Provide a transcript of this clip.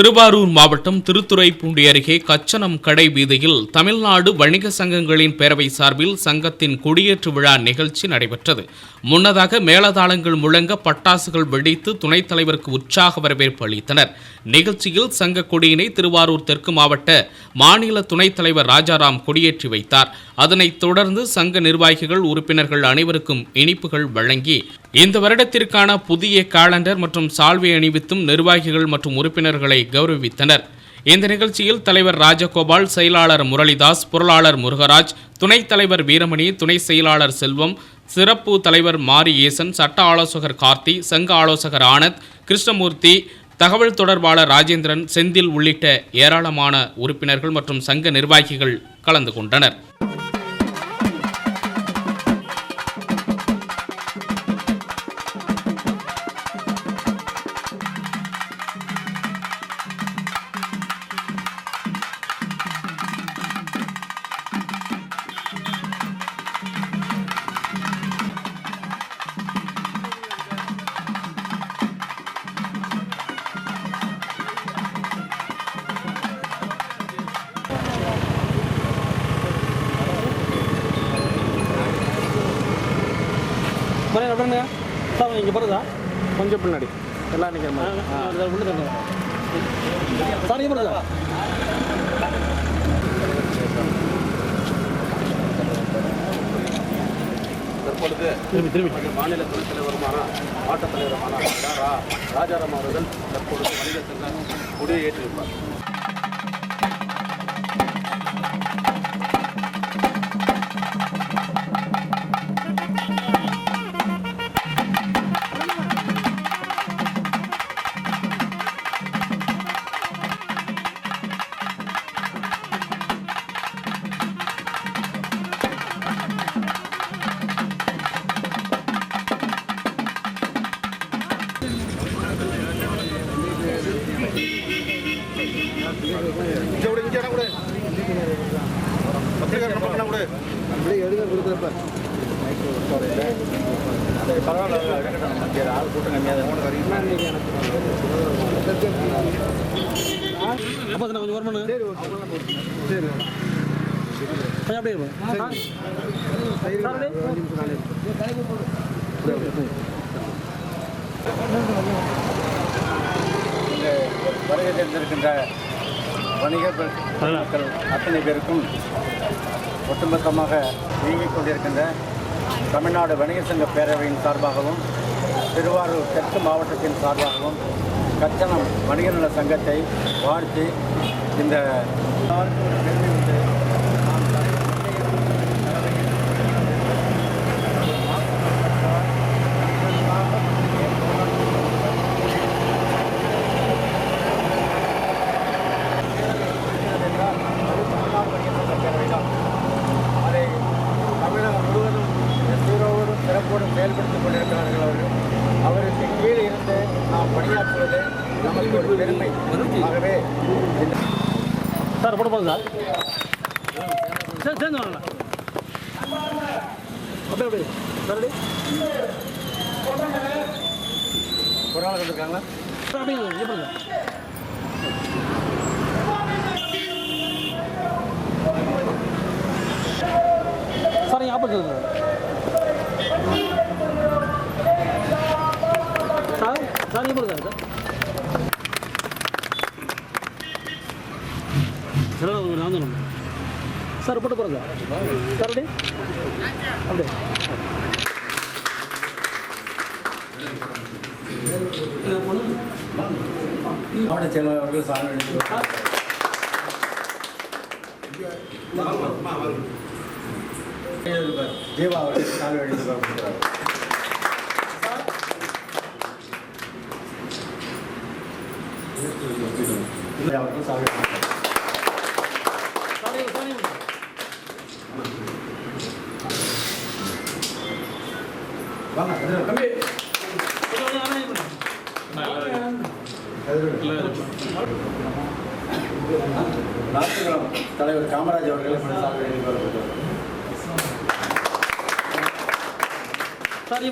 திருவாரூர் மாவட்டம் திருத்துறைப்பூண்டி அருகே கச்சனம் கடை வீதியில் தமிழ்நாடு வணிக சங்கங்களின் பேரவை சார்பில் சங்கத்தின் கொடியேற்று விழா நிகழ்ச்சி நடைபெற்றது. முன்னதாக மேளதாளங்கள் முழங்க பட்டாசுகள் வெடித்து துணைத் தலைவருக்கு உற்சாக வரவேற்பு அளித்தனர். நிகழ்ச்சியில் சங்க கொடியினை திருவாரூர் தெற்கு மாவட்ட மாநில துணைத் தலைவர் ராஜாராம் கொடியேற்றி வைத்தார். அதனைத் தொடர்ந்து சங்க நிர்வாகிகள் உறுப்பினர்கள் அனைவருக்கும் இனிப்புகள் வழங்கி இந்த வருடத்திற்கான புதிய காலண்டர் மற்றும் சால்வை அணிவித்தும் நிர்வாகிகள் மற்றும் உறுப்பினர்களை கௌரவித்தனர். இந்த நிகழ்ச்சியில் தலைவர் ராஜகோபால் செயலாளர் முரளிதாஸ் பொருளாளர் முருகராஜ் துணைத் தலைவர் வீரமணி துணை செயலாளர் செல்வம் சிறப்பு தலைவர் மாரி ஏசன் சட்ட ஆலோசகர் கார்த்தி சங்க ஆலோசகர் ஆனந்த் கிருஷ்ணமூர்த்தி தகவல் தொடர்பாளர் ராஜேந்திரன் செந்தில் உள்ளிட்ட ஏராளமான உறுப்பினர்கள் மற்றும் சங்க நிர்வாகிகள் கலந்து கொண்டனர். பாருங்க அப்படிங்க சார் இங்கே பாருதா கொஞ்சம் பின்னாடி. எல்லாம் நிற்கிற மாதிரி. உள்ள சார் இங்கே தற்பொழுது திரும்பி திரும்பி. மாநில துணைத் தலைவருமான மாவட்டத் தலைவருமான ரா. ராஜாராம் அவர்கள் தற்பொழுது சங்க கொடியை ஏற்றிருப்பார் அப்படியே எடுக்க கொடுக்குறப்ப பரவாயில்ல இருக்கட்டும் ஆள் கூட்டம் கம்மியாக அப்போ நான் கொஞ்சம் வரணும் சரி சரி கொஞ்சம் அப்படியே வருகை தெரிந்திருக்கின்ற வணிக மக்கள் அத்தனை பேருக்கும் ஒட்டுமொத்தமாக இயங்கிக் கொண்டிருக்கின்ற தமிழ்நாடு வணிக சங்க பேரவையின் சார்பாகவும் திருவாரூர் தெற்கு மாவட்டத்தின் சார்பாகவும் கச்சனம் வணிக நல சங்கத்தை வாழ்த்தி இந்த நமக்கு ஒரு பெருமை ஆகவே சார் போட்டு போதும் சார். சரி சேர்ந்து அப்படியே அப்படியே அப்படியே ஒரு நாள் வந்திருக்காங்களா சார் அப்படியே பாருங்க சார் இங்கே opposite sir sir sir sir sir. Sir போட்டு போகிறதா சார் அப்படி அப்படியே. மாவட்ட செயலாளர் அவர்கள் ஜீவா அவர்கள் சாதனை எழுதி அவர்கள் சாதனை நாட்டுக்குளம் தலைவர் காமராஜ் அவர்களை சாரி